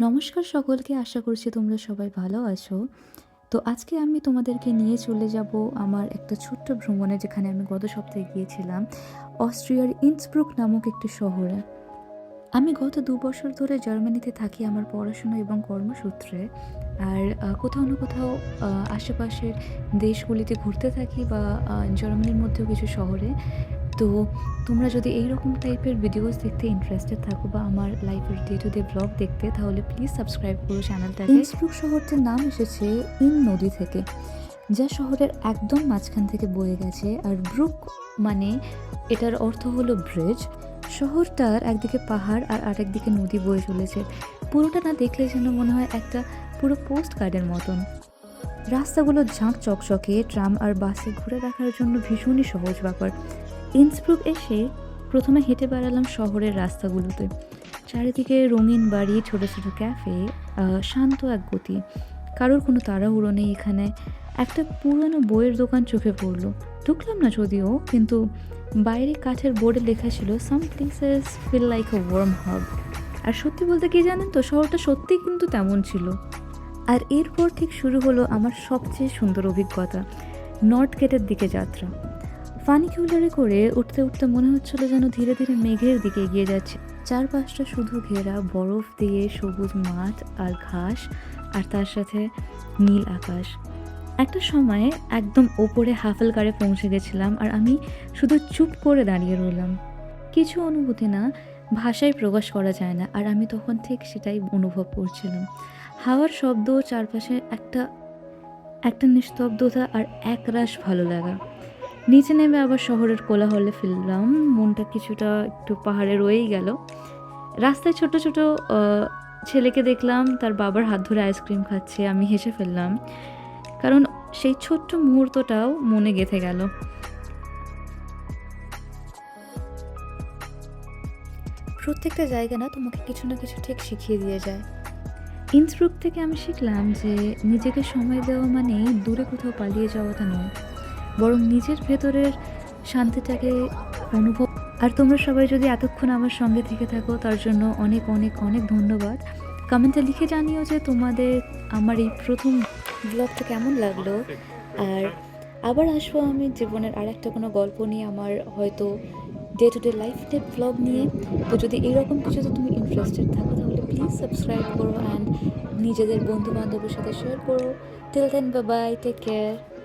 নমস্কার সকলকে, আশা করছি তোমরা সবাই ভালো আছো। তো আজকে আমি তোমাদেরকে নিয়ে চলে যাব আমার একটা ছোট্ট ভ্রমণে, যেখানে আমি গত সপ্তাহে গিয়েছিলাম। অস্ট্রিয়ার ইন্সব্রুক নামক একটি শহরে। আমি গত দু বছর ধরে জার্মানিতে থাকি আমার পড়াশোনা এবং কর্মসূত্রে। আর কোথাও না কোথাও আশেপাশের দেশগুলিতে ঘুরতে থাকি বা জার্মানির মধ্যেও কিছু শহরে। তো তোমরা যদি এই রকম টাইপের ভিডিওস দেখতে ইন্টারেস্টেড থাকো বা আমার লাইফের ডে টু ডে ব্লগ দেখতে, তাহলে প্লিজ সাবস্ক্রাইব করো চ্যানেলটাকে ইন্সব্রুক শহরটির নাম এসেছে ইন নদী থেকে, যা শহরের একদম মাঝখান থেকে বয়ে গেছে। আর ব্রুক মানে এটার অর্থ হলো ব্রিজ শহরটার একদিকে পাহাড় আর আরেকদিকে নদী বয়ে চলেছে। পুরোটা না দেখলে যেন মনে হয় একটা পুরো পোস্ট কার্ডের মতন। রাস্তাগুলো ঝাঁক চকচকে, ট্রাম আর বাসে ঘুরে দেখার জন্য ভীষণই সহজ ব্যাপার। ইন্সব্রুক এসে প্রথমে হেঁটে বেড়ালাম শহরের রাস্তাগুলোতে। চারিদিকে রঙিন বাড়ি, ছোট ছোট ক্যাফে শান্ত এক গতি। কারোর কোনো তাড়াহুড়ো নেই এখানে। একটা পুরনো বইয়ের দোকান চোখে পড়ল। ঢুকলাম না যদিও, কিন্তু বাইরে কাঠের বোর্ডে লেখা ছিল some places feel like a warm hub আর সত্যি বলতে কি জানেন তো, শহরটা সত্যিই কিন্তু তেমন ছিল। আর এরপর ঠিক শুরু হলো আমার সবচেয়ে সুন্দর অভিজ্ঞতা, নর্থ গেটের দিকে যাত্রা। ফানিকিউলারে করে উঠতে উঠতে মনে হচ্ছিল যেন ধীরে ধীরে মেঘের দিকে এগিয়ে যাচ্ছে। চারপাশটা শুধু ঘেরা, বরফ দিয়ে সবুজ মাঠ আর ঘাস, আর তার সাথে নীল আকাশ। একটা সময়ে একদম ওপরে হাফেলকারে পৌঁছে গেছিলাম আর আমি শুধু চুপ করে দাঁড়িয়ে রইলাম। কিছু অনুভূতি না, ভাষায় প্রকাশ করা যায় না আর আমি তখন ঠিক সেটাই অনুভব করছিলাম। হাওয়ার শব্দ, চারপাশে একটা একটা নিস্তব্ধতা আর একরাশ ভালো লাগা। নিচে নেমে আবার শহরের কোলাহলে ফিরলাম মনটা কিছুটা একটু পাহাড়ে রয়েই গেল। রাস্তায় ছোট ছোট ছেলেকে দেখলাম তার বাবার হাত ধরে আইসক্রিম খাচ্ছে আমি হেসে ফেললাম। কারণ সেই ছোট্ট মুহূর্তটাও মনে গেঁথে গেল। প্রত্যেকটা জায়গা না তোমাকে কিছু না কিছু ঠিক শিখিয়ে দিয়ে যায়। ইন্সব্রুক থেকে আমি শিখলাম যে নিজেকে সময় দেওয়া মানেই দূরে কোথাও পালিয়ে যাওয়াটা নয়। বরং নিজের ভেতরের শান্তিটাকে অনুভব আর তোমরা সবাই যদি এতক্ষণ আমার সঙ্গে থেকে থাকো, তার জন্য অনেক অনেক অনেক ধন্যবাদ। কমেন্টে লিখে জানিও যে তোমাদের আমার এই প্রথম ব্লগটা কেমন লাগল। আর আবার আসব আমি জীবনের আর একটা কোনো গল্প নিয়ে আমার হয়তো ডে টু ডে লাইফের ব্লগ নিয়ে। তো যদি এইরকম কিছু কিছুতে তুমি ইন্টারেস্টেড থাকো, তাহলে প্লিজ সাবস্ক্রাইব করো অ্যান্ড নিজেদের বন্ধু বান্ধবের সাথে শেয়ার করো। Till then bye take care